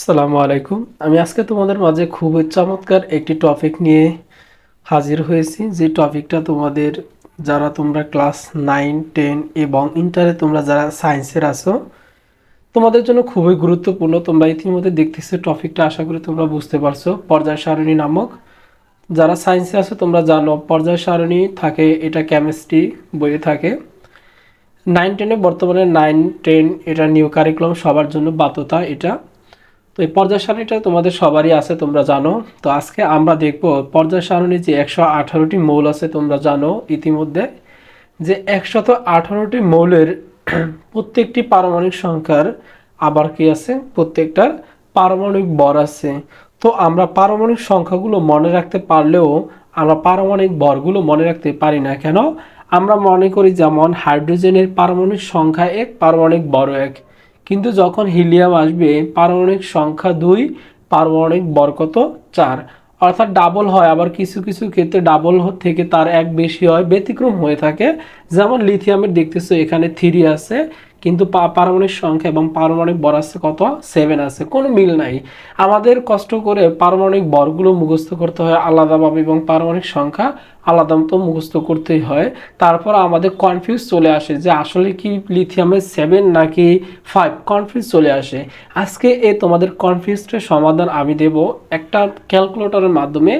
আসসালামু আলাইকুম। আমি আজকে তোমাদের মাঝে খুবই চমৎকার একটি টপিক নিয়ে হাজির হয়েছি। যে টপিকটা তোমাদের যারা তোমরা ক্লাস নাইন টেন এবং ইন্টারে তোমরা যারা সায়েন্সের আছো, তোমাদের জন্য খুবই গুরুত্বপূর্ণ। তোমরা ইতিমধ্যে দেখতেছো টপিকটা আশা করি তোমরা বুঝতে পারছ। পর্যায় সারণী নামক যারা সায়েন্সে আছো, তোমরা জানো পর্যায় সারণী থাকে, এটা কেমিস্ট্রি বইয়ে থাকে। নাইন টেনে বর্তমানে নাইন টেন এটা নিউ কারিকুলাম সবার জন্য বাধ্যতা, এটা তো এই পর্যায় সারণীটা তোমাদের সবারই আছে, তোমরা জানো। তো আজকে আমরা দেখব পর্যায় সারণী যে একশো আঠারোটি মৌল আছে, তোমরা জানো ইতিমধ্যে যে একশত আঠারোটি মৌলের প্রত্যেকটি পারমাণবিক সংখ্যার আবার কি আছে? প্রত্যেকটার পারমাণবিক বর আছে। তো আমরা পারমাণবিক সংখ্যাগুলো মনে রাখতে পারলেও আমরা পারমাণবিক বরগুলো মনে রাখতে পারি না কেন? আমরা মনে করি যেমন হাইড্রোজেনের পারমাণবিক সংখ্যা এক, পারমাণবিক বর এক। কিন্তু যখন হিলিয়াম আসবে, পারমাণবিক সংখ্যা দুই, পারমাণবিক বরকত চার। অর্থাৎ ডাবল হয়, আবার কিছু কিছু ক্ষেত্রে ডাবল থেকে তার এক বেশি হয়, ব্যতিক্রম হয়ে থাকে। যেমন লিথিয়ামের দেখতেছো, এখানে থ্রি আছে। কিন্তু পারমাণবিক সংখ্যা এবং পারমাণবিক বর আছে কত? সেভেন আছে। কোনো মিল নাই। আমাদের কষ্ট করে পারমাণবিক বরগুলো মুখস্থ করতে হয় আলাদাভাবে এবং পারমাণবিক সংখ্যা আলাদা মতো মুখস্থ করতেই হয়। তারপর আমাদের কনফিউজ চলে আসে যে আসলে কি লিথিয়ামের সেভেন নাকি ফাইভ কনফিউজ চলে আসে। আজকে এ তোমাদের কনফিউজটার সমাধান আমি দেব একটা ক্যালকুলেটরের মাধ্যমে।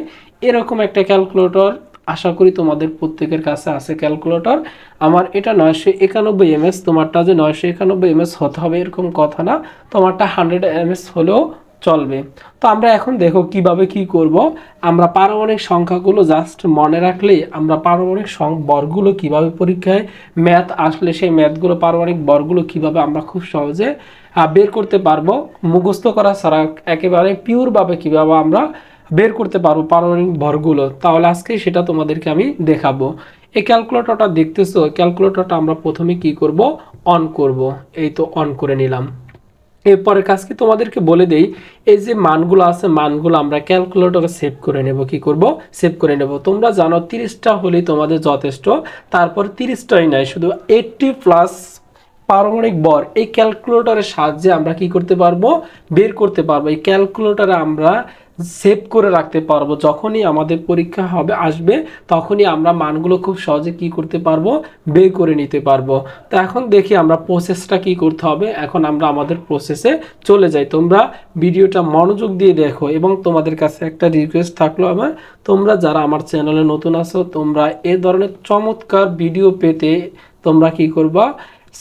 এরকম একটা ক্যালকুলেটর আশা করি তোমাদের প্রত্যেকের কাছে আছে ক্যালকুলেটর। আমার এটা নয়শো একানব্বই এমএস, তোমারটা যে নয়শো একানব্বই এমএস হতে হবে এরকম কথা না, তোমারটা হান্ড্রেড এমএস হলেও চলবে। তো আমরা এখন দেখো কীভাবে কি করব। আমরা পারমাণবিক সংখ্যাগুলো জাস্ট মনে রাখলেই আমরা পারমাণবিক সং বরগুলো কীভাবে পরীক্ষায়, ম্যাথ আসলে সেই ম্যাথগুলো, পারমাণবিক বরগুলো কীভাবে আমরা খুব সহজে বের করতে পারব। মুখস্থ করা ছাড়া একেবারে পিওরভাবে কীভাবে আমরা বের করতে পারব পারমাণবিক ভরগুলো, তাহলে আজকে সেটা তোমাদেরকে আমি দেখাবো। এই ক্যালকুলেটরটা দেখতেছো, ক্যালকুলেটরটা আমরা প্রথমে কি করব? অন করব। এই তো অন করে নিলাম। এরপরের কাজ কি তোমাদেরকে বলে দেই, এই যে মানগুলো আছে, মানগুলো আমরা ক্যালকুলেটরে সেভ করে নেব। কি করব? সেভ করে নেব। তোমরা জানো তিরিশটা হলেই তোমাদের যথেষ্ট, তারপর তিরিশটাই নয় শুধু এইটটি প্লাস পারমাণবিক বর এই ক্যালকুলেটরের সাহায্যে আমরা কি করতে পারব? বের করতে পারব। এই ক্যালকুলেটরে আমরা সেভ করে রাখতে পারব। যখনই আমাদের পরীক্ষা হবে, আসবে, তখনই আমরা মানগুলো খুব সহজে কি করতে পারব? বের করে নিতে পারব। তো এখন দেখি আমরা প্রসেসটা কি করতে হবে। এখন আমরা আমাদের প্রসেসে চলে যাই। তোমরা ভিডিওটা মনোযোগ দিয়ে দেখো এবং তোমাদের কাছে একটা রিকোয়েস্ট থাকল আমার। তোমরা যারা আমার চ্যানেলে নতুন আছো, তোমরা এ ধরনের চমৎকার ভিডিও পেতে তোমরা কি করবা?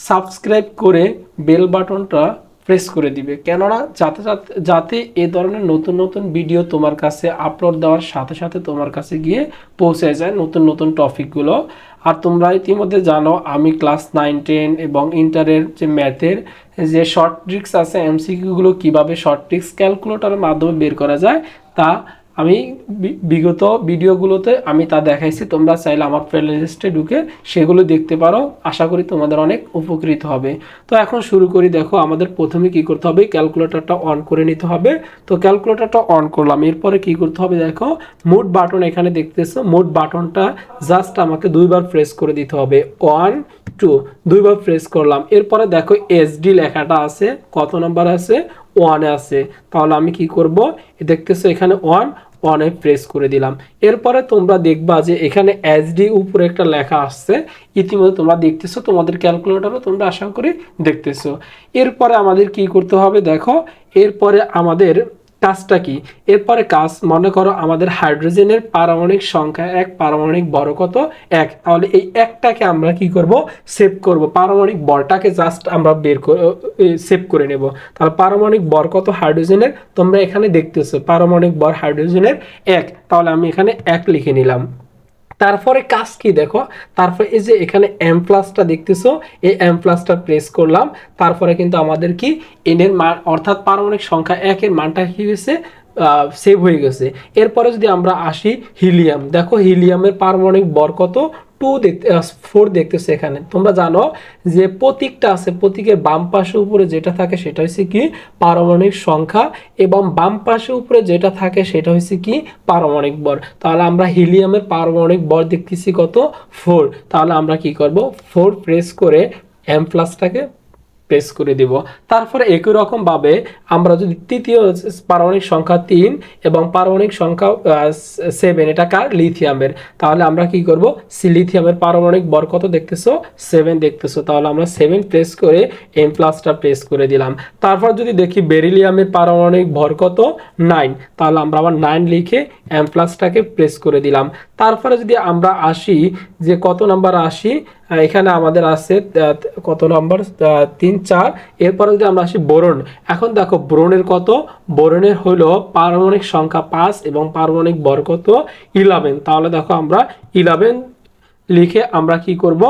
সাবস্ক্রাইব করে বেল বাটনটা প্রেস করে দিবে। কেননা যাতে যাতে এ ধরনের নতুন নতুন ভিডিও তোমার কাছে আপলোড দেওয়ার সাথে সাথে তোমার কাছে গিয়ে পৌঁছে যায় নতুন নতুন টপিকগুলো আর তোমরা ইতিমধ্যে জানো, আমি ক্লাস নাইন টেন এবং ইন্টারের যে ম্যাথের যে শর্ট ট্রিক্স আছে এমসিকিউগুলো কীভাবে শর্ট ট্রিক্স ক্যালকুলেটরের মাধ্যমে বের করা যায়, তা আমি বিগত ভিডিওগুলোতে আমি তা দেখাইছি, তোমরা চাইলে আমার প্লেলিস্টে ঢুকে সেগুলো দেখতে পারো। আশা করি তোমাদের অনেক উপকৃত হবে। তো এখন শুরু করি, দেখো আমাদের প্রথমে কি করতে হবে, ক্যালকুলেটরটা অন করে নিতে হবে। তো ক্যালকুলেটরটা অন করলাম, এরপরে কি করতে হবে, দেখো মোড বাটন এখানে দেখতেছো মোড বাটনটা জাস্ট আমাকে দুইবার প্রেস করে দিতে হবে। ওয়ান টু দুইবার প্রেস করলাম। এরপরে দেখো এসডি লেখাটা আছে, কত নাম্বার আছে? ওয়ানে আছে। তাহলে আমি কি করব? দেখতেছো এখানে ওয়ান ওয়ানে প্রেস করে দিলাম। এরপরে তোমরা দেখবা যে এখানে এসডি উপরে একটা লেখা আসছে। ইতিমধ্যে তোমরা দেখতেছো, তোমাদের ক্যালকুলেটরও তোমরা আশা করি দেখতেছো। এরপরে আমাদের কি করতে হবে? দেখো, এরপরে আমাদের কাজটা কি? এরপরে কাজ, মনে করো আমাদের হাইড্রোজেনের পারমাণিক সংখ্যা এক পারমাণিক বড় কত? এক। তাহলে এই একটাকে আমরা কি করব? সেভ করব। পারমাণবিক বরটাকে জাস্ট আমরা বের করে সেভ করে নেব। তাহলে পারমাণবিক বর কত হাইড্রোজেনের? তোমরা এখানে দেখতেছো পারমাণিক বর হাইড্রোজেনের এক। তাহলে আমি এখানে এক লিখে নিলাম। তারপরে কাজ কি দেখো? তারপরে এই যে এখানে এম প্লাসটা দেখতেছো, এই এম প্লাসটা প্রেস করলাম। তারপরে কিন্তু আমাদের কি? এনের মান, অর্থাৎ পারমাণবিক সংখ্যা একের মানটা কি হয়েছে? সেভ হয়ে গেছে। এরপরে যদি আমরা আসি হিলিয়াম দেখো হিলিয়ামের পারমাণবিক বর কত? টু দেখতে ফোর দেখতেছে এখানে। তোমরা জানো যে প্রতীকটা আছে, প্রতীকের বাম পাশে উপরে যেটা থাকে সেটা হচ্ছে কি পারমাণবিক সংখ্যা এবং বাম পাশে উপরে যেটা থাকে সেটা হচ্ছে কি পারমাণবিক বর তাহলে আমরা হিলিয়ামের পারমাণবিক বর দেখতেছি কত? ফোর তাহলে আমরা কি করব? ফোর প্রেস করে এম প্লাসটাকে প্রেস করে দিব। তারপরে একই রকমভাবে আমরা যদি তৃতীয় পারমাণবিক সংখ্যা তিন এবং পারমাণবিক সংখ্যা সেভেন এটা কার? লিথিয়ামের তাহলে আমরা কি করব? সি লিথিয়ামের পারমাণবিক বর কত দেখতেছো? সেভেন দেখতেছো। তাহলে আমরা সেভেন প্রেস করে এম প্লাসটা প্রেস করে দিলাম। তারপর যদি দেখি বেরিলিয়ামের পারমাণবিক ভর কত? নাইন তাহলে আমরা আবার নাইন লিখে এম প্লাসটাকে প্রেস করে দিলাম। তারপরে যদি আমরা আসি যে কত নাম্বার আসি এখানে আমাদের আছে কত নম্বর? তিন, চার। এরপরে যদি আমরা আসি বোরন, এখন দেখো বোরনের কত? বোরনের হলো পারমাণবিক সংখ্যা পাঁচ এবং পারমাণবিক বর কত ইলেভেন তাহলে দেখো আমরা ইলেভেন লিখে আমরা কি করব?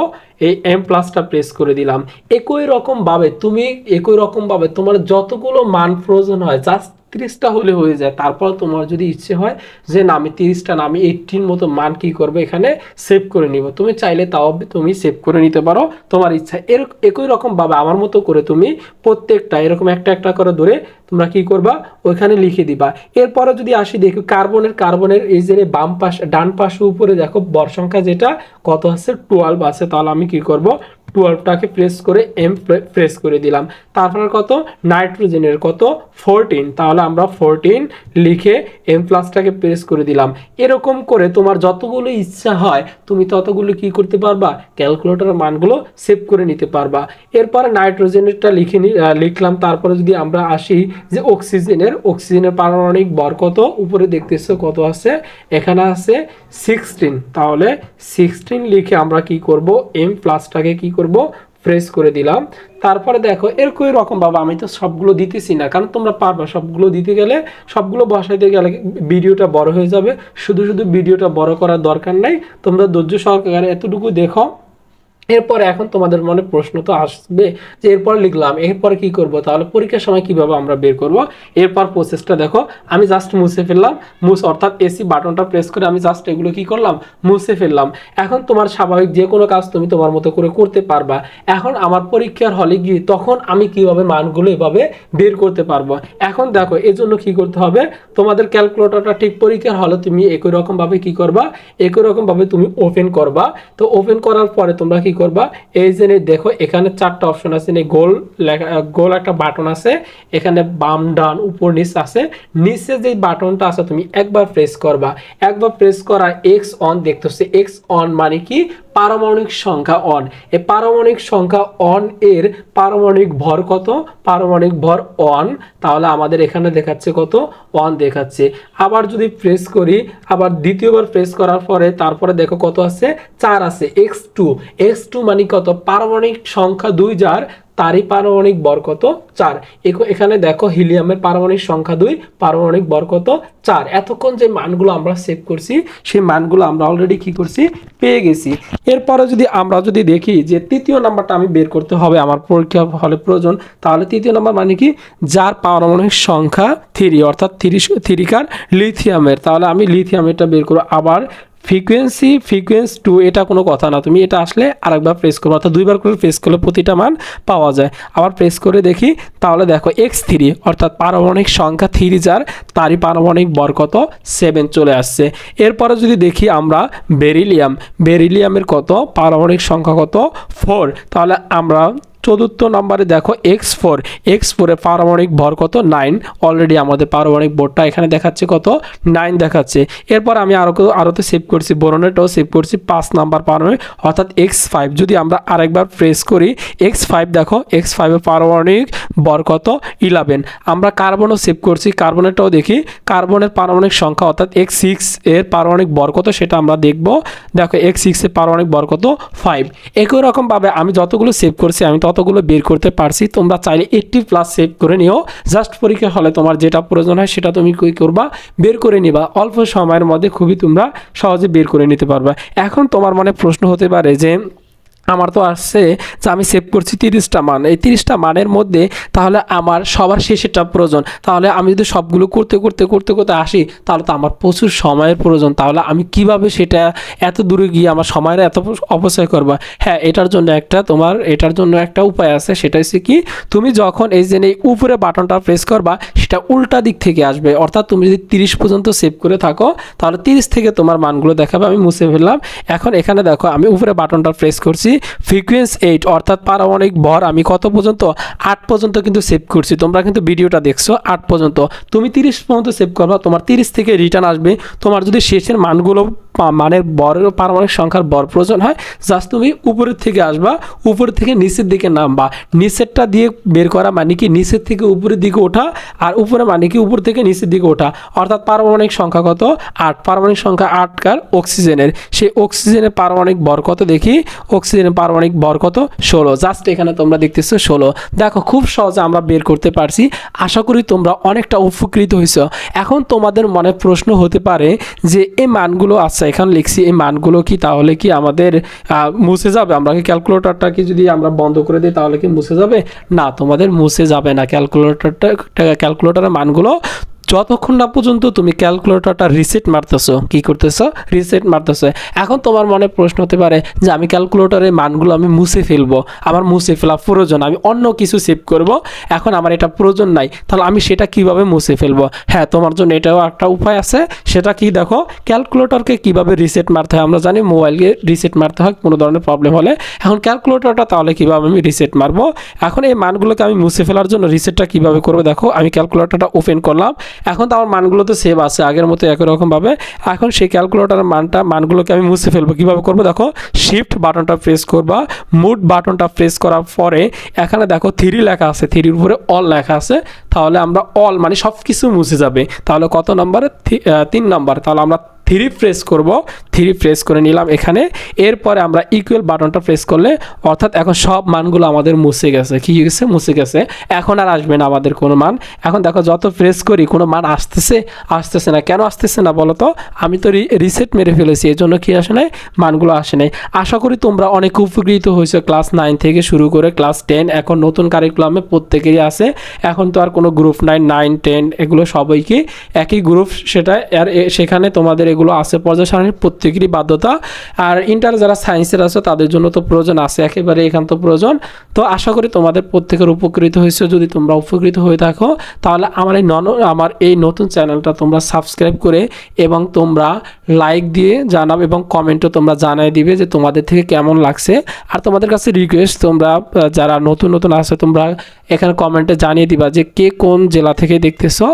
এই এম প্লাসটা প্রেস করে দিলাম। একই রকম ভাবে তুমি একই রকম ভাবে তোমার যতগুলো মান প্রয়োজন হয় জাস্ট তিরিশটা হলে হয়ে যায়। তারপর তোমার যদি ইচ্ছে হয় যে না, আমি তিরিশটা না, আমি এইটির মতো মান কি করবে এখানে সেভ করে নিব। তুমি চাইলে তাও তুমি সেভ করে নিতে পারো। তোমার ইচ্ছা এর, একই রকম ভাবে আমার মতো করে তুমি প্রত্যেকটা, এরকম একটা একটা করে ধরে তোমরা কি করবা? ওইখানে লিখে দিবা। এরপরে যদি আসি দেখো কার্বনের কার্বনের এই যে বাম পাশ, ডান পাশে উপরে দেখো বর সংখ্যা যেটা, কত আছে? টুয়েলভ আছে। তাহলে আমি কি করব? টুয়েলভটাকে প্রেস করে এম প্রেস করে দিলাম। তারপরে কত? নাইট্রোজেনের কত? ফোরটিন তাহলে আমরা ফোরটিন লিখে এম প্লাসটাকে প্রেস করে দিলাম। এরকম করে তোমার যতগুলো ইচ্ছা হয়, তুমি ততগুলো কি করতে পারবা? ক্যালকুলেটরের মানগুলো সেভ করে নিতে পারবা। এরপরে নাইট্রোজেনেরটা লিখে লিখলাম। তারপরে যদি আমরা আসি যে অক্সিজেনের অক্সিজেনের পারমাণবিক বর কত? উপরে দেখতেছো কত আছে? এখানে আছে সিক্সটিন তাহলে সিক্সটিন লিখে আমরা কি করব? এম প্লাসটাকে কি করব? প্রেস করে দিলাম। তারপরে দেখো, এরকম রকম বাবা আমি তো সবগুলো দিতেছি না, কারণ তোমরা পারবা সবগুলো দিতে গেলে, সবগুলো বসাইতে গেলে ভিডিওটা বড় হয়ে যাবে। শুধু শুধু ভিডিওটা বড় করার দরকার নাই। তোমরা ধৈর্য সহকারে এতটুকু দেখো। এরপরে এখন তোমাদের মনে প্রশ্ন তো আসবে যে এরপর লিখলাম, এরপর কি করব? তাহলে পরীক্ষার সময় কীভাবে আমরা বের করব? এরপর প্রসেসটা দেখো, আমি জাস্ট মুছে ফেললাম, মুছ অর্থাৎ এসি বাটনটা প্রেস করে আমি জাস্ট এগুলো কি করলাম? মুছে ফেললাম। এখন তোমার স্বাভাবিক যে কোনো কাজ তুমি তোমার মতো করে করতে পারবা। এখন আমার পরীক্ষার হলে গিয়ে তখন আমি কীভাবে মানগুলো এভাবে বের করতে পারব? এখন দেখো এর জন্য কি করতে হবে? তোমাদের ক্যালকুলেটরটা ঠিক পরীক্ষার হলে তুমি একই রকম ভাবে কি করবা? একই রকম ভাবে তুমি ওপেন করবা। তো ওপেন করার পরে তোমরা কি করবা। এই যে দেখো, এখানে চারটা অপশন আছে গোল লেখা, গোল একটা বাটন আছে, এখানে বাম, ডান, উপর, নিচ আছে। নিচে যে বাটনটা আছে, তুমি একবার প্রেস করবা। একবার প্রেস করা এক্স অন দেখতেছে এক্স অন মানে কি? পারমাণবিক সংখ্যা অন এই পারমাণবিক সংখ্যা অন এর পারমাণিক ভর কত? পারমাণিক ভর অন তাহলে আমাদের এখানে দেখাচ্ছে কত? অন দেখাচ্ছে। আবার যদি প্রেস করি, আবার দ্বিতীয়বার প্রেস করার পরে তারপরে দেখো কত আছে? চার আছে এক্স টু এক্স টু মানে কত? পারমাণিক সংখ্যা দুই যার তারই পারমাণবিক বর কত চার এখানে দেখো হিলিয়ামের পারমাণবিক সংখ্যা দুই, পারমাণবিক বর কত চার। এতক্ষণ যে মানগুলো আমরা সেভ করছি, সেই মানগুলো আমরা অলরেডি কি করছি? পেয়ে গেছি। এরপরে যদি আমরা যদি দেখি যে তৃতীয় নাম্বারটা আমি বের করতে হবে, আমার পরীক্ষা হলে প্রয়োজন, তাহলে তৃতীয় নাম্বার মানে কি? যার পারমাণবিক সংখ্যা থ্রি অর্থাৎ থ্রি থ্রিকার লিথিয়ামের তাহলে আমি লিথিয়ামেরটা বের করব, আবার ফ্রিকোয়েন্সি ফ্রিকোয়েন্স টু এটা কোনো কথা না। তুমি এটা আসলে আরেকবার প্রেস করব, অর্থাৎ দুইবার করে প্রেস করলে প্রতিটা মান পাওয়া যায়। আবার প্রেস করে দেখি, তাহলে দেখো এক্স থ্রি অর্থাৎ পারমাণবিক সংখ্যা থ্রি যার, তারই পারমাণবিক বর কত? সেভেন চলে আসছে। এরপরে যদি দেখি আমরা বেরিলিয়াম বেরিলিয়ামের কত? পারমাণবিক সংখ্যা কত? ফোর তাহলে আমরা চতুর্থ নম্বরে দেখো এক্স ফোর এক্স ফোরে পারমাণবিক ভর কত? নাইন অলরেডি আমাদের পারমাণবিক ভরটা এখানে দেখাচ্ছে কত? নাইন দেখাচ্ছে। এরপর আমি আরও আরোতে সেভ করছি বোরনেটাও সেভ করছি, পাঁচ নাম্বার পারমাণবিক, অর্থাৎ এক্স ফাইভ যদি আমরা আরেকবার প্রেস করি এক্স ফাইভ দেখো এক্স ফাইভের পারমাণবিক ভর কত? ইলেভেন আমরা কার্বনও সেভ করছি কার্বনেরটাও দেখি। কার্বনের পারমাণবিক সংখ্যা, অর্থাৎ এক্স সিক্স এর পারমাণবিক ভর কত সেটা আমরা দেখব। দেখো এক্স সিক্সের পারমাণবিক ভর কত? ফাইভ একই রকমভাবে আমি যতগুলো সেভ করছি, আমি ততগুলো বের করতে পারছি, তোমরা চাইলে এইটটি প্লাস সেভ করে নিও। জাস্ট পরীক্ষা হলে তোমার যেটা প্রয়োজন হয় সেটা তুমি কী করবা? বের করে নিবা। অল্প সময়ের মধ্যে খুবই তোমরা সহজে বের করে নিতে পারবা। এখন তোমার মনে প্রশ্ন হতে পারে যে আমার তো আসছে যে আমি সেভ করছি তিরিশটা মান। এই তিরিশটা মানের মধ্যে তাহলে আমার সবার শেষেরটা প্রয়োজন। তাহলে আমি যদি সবগুলো করতে করতে করতে করতে আসি, তাহলে তো আমার প্রচুর সময়ের প্রয়োজন। তাহলে আমি কীভাবে সেটা এত দূরে গিয়ে আমার সময়ের এত অপচয় করবা? হ্যাঁ এটার জন্য একটা তোমার, এটার জন্য একটা উপায় আছে। সেটা হচ্ছে কি, তুমি যখন এই যে এই উপরে বাটনটা প্রেস করবা, সেটা উল্টা দিক থেকে আসবে। অর্থাৎ তুমি যদি তিরিশ পর্যন্ত সেভ করে থাকো, তাহলে তিরিশ থেকে তোমার মানগুলো দেখাবে, আমি মুছে ফেললাম। এখন এখানে দেখো, আমি উপরে বাটনটা প্রেস করছি ফ্রিকুয়েন্স এইট অর্থাৎ পারমাণবিক ভর, আমি কত পর্যন্ত? আট পর্যন্ত কিন্তু সেভ করছি। তোমরা কিন্তু ভিডিওটা দেখছ, আট পর্যন্ত। তুমি তিরিশ পর্যন্ত সেভ করবা, তোমার তিরিশ থেকে রিটার্ন আসবে। তোমার যদি শেষের মানগুলো মানের বর, পারমাণবিক সংখ্যার বর প্রয়োজন হয়। জাস্ট তুমি উপরের থেকে আসবা উপর থেকে নিচের দিকে নামবা। নিচেরটা দিয়ে বের করা মানে কি? নিচের থেকে উপরের দিকে ওঠা আর উপরে মানে কি? উপর থেকে নিচের দিকে ওঠা। অর্থাৎ পারমাণবিক সংখ্যা কত? আট। পারমাণবিক সংখ্যা আট কার অক্সিজেনের। সেই অক্সিজেনের পারমাণবিক বর কত দেখি? অক্সিজেনের পারমাণবিক বর কত? ষোলো। জাস্ট এখানে তোমরা দেখতেছো ষোলো। দেখো, খুব সহজে আমরা বের করতে পারছি। আশা করি তোমরা অনেকটা উপকৃত হয়েছো। এখন তোমাদের মনে প্রশ্ন হতে পারে যে এই মানগুলো আচ্ছা এখানে লিখছি, এই মানগুলো কি তাহলে কি আমাদের মুছে যাবে? আমরা কি ক্যালকুলেটরটা কি যদি আমরা বন্ধ করে দিই তাহলে কি মুছে যাবে? না, তোমাদের মুছে যাবে না। ক্যালকুলেটরটা ক্যালকুলেটরের মানগুলো যতক্ষণ না পর্যন্ত তুমি ক্যালকুলেটরটা রিসেট মারতেছো, কি করতেছো? রিসেট মারতেছো। এখন তোমার মনে প্রশ্ন হতে পারে যে আমি ক্যালকুলেটরের মানগুলো আমি মুছে ফেলব, আমার মুছে ফেলা প্রয়োজন, আমি অন্য কিছু সেভ করব। এখন আমার এটা প্রয়োজন নাই, তাহলে আমি সেটা কীভাবে মুছে ফেলব? হ্যাঁ তোমার জন্য এটাও একটা উপায় আছে। সেটা কি দেখো, ক্যালকুলেটরকে কীভাবে রিসেট মারতে হয়? আমরা জানি মোবাইলকে রিসেট মারতে হয়, কোনো ধরনের প্রবলেম হলে। এখন ক্যালকুলেটরটা তাহলে কীভাবে আমি রিসেট মারবো? এখন এই মানগুলোকে আমি মুছে ফেলার জন্য রিসেটটা কীভাবে করব? দেখো, আমি ক্যালকুলেটরটা ওপেন করলাম। এখন তো আমার মানগুলো তো সেভ আছে, আগের মতো একই রকমভাবে। এখন সেই ক্যালকুলেটরের মানটা, মানগুলোকে আমি মুছে ফেলব। কীভাবে করব? দেখো শিফট বাটনটা প্রেস করবা মুড বাটনটা প্রেস করার পরে এখানে দেখো থ্রি লেখা আছে থ্রির উপরে অল লেখা আছে। তাহলে আমরা অল মানে সব কিছু মুছে যাবে। তাহলে কত নম্বরে তিন নম্বর তাহলে আমরা থ্রি প্রেস করব। থ্রি প্রেস করে নিলাম এখানে। এরপরে আমরা ইকুয়াল বাটনটা প্রেস করলে, অর্থাৎ এখন সব মানগুলো আমাদের মুছে গেছে। কি গেছে? মুছে গেছে। এখন আর আসবে না আমাদের কোনো মান। এখন দেখো যত প্রেস করি, কোনো মান আসতেছে আসতেছে না। কেন আসতেছে না বলো তো? আমি তো রিসেট মেরে ফেলেছি এই জন্য কি আসে নাই? মানগুলো আসে নাই। আশা করি তোমরা অনেক উপকৃত হয়েছে ক্লাস নাইন থেকে শুরু করে ক্লাস টেন এখন নতুন কারিকুলামে প্রত্যেকেরই আছে। এখন তো আর কোনো গ্রুপ নাইন নাইন টেন এগুলো সবাইকে একই গ্রুপ সেটা আর সেখানে তোমাদের এগুলো আছে পর্যায় সারণীর প্রত্যেকেরই বাধ্যতা। আর ইন্টার যারা সায়েন্সের আছে, তাদের জন্য তো প্রয়োজন আছে, একেবারে এখান তো প্রয়োজন। তো আশা করি তোমাদের প্রত্যেকের উপকৃত হয়েছে। যদি তোমরা উপকৃত হয়ে থাকো, তাহলে আমার এই নন আমার এই নতুন চ্যানেলটা তোমরা সাবস্ক্রাইব করে এবং তোমরা লাইক দিয়ে জানাবে এবং কমেন্টও তোমরা জানাই দিবে যে তোমাদের থেকে কেমন লাগছে। আর তোমাদের কাছে রিকোয়েস্ট তোমরা যারা নতুন নতুন আছে, তোমরা এখানে কমেন্টে জানিয়ে দিবা যে কে কোন জেলা থেকে দেখতেছো।